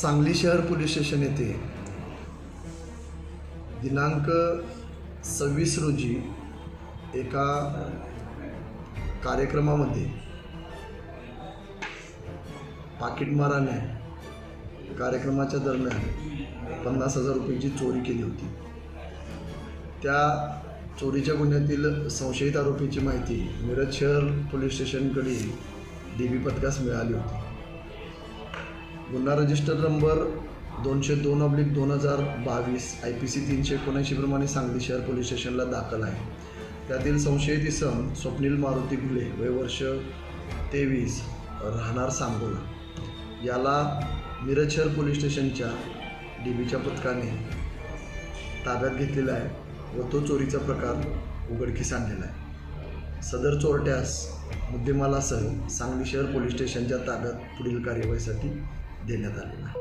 सांगली शहर police station येथे दिनांक सव्वीस रोजी एका कार्यक्रमामध्ये पाकिटमाराने कार्यक्रमाच्या दरम्यान पन्नास हजार रुपयांची चोरी केली होती. त्या चोरीच्या गुन्ह्यातील संशयित आरोपीची माहिती मिरज शहर पोलीस स्टेशनकडील डी बी पथकास मिळाली होती. गुन्हा रजिस्टर नंबर दोनशे दोन ऑब्लिक दोन हजार बावीस आय पी सी तीनशे एकोणऐंशीप्रमाणे सांगली शहर पोलीस स्टेशनला दाखल आहे. त्यातील संशयित इसम स्वप्नील मारुती घुले वय वर्ष तेवीस राहणार सांगोला. याला मिरज शहर पोलीस स्टेशनच्या डी बीच्या पथकाने ताब्यात घेतलेला आहे व तो चोरीचा प्रकार उघडकीस आणलेला आहे. सदर चोरट्यास मुद्देमालासह सांगली शहर पोलीस स्टेशनच्या ताब्यात पुढील कार्यवाहीसाठी de la Dharma.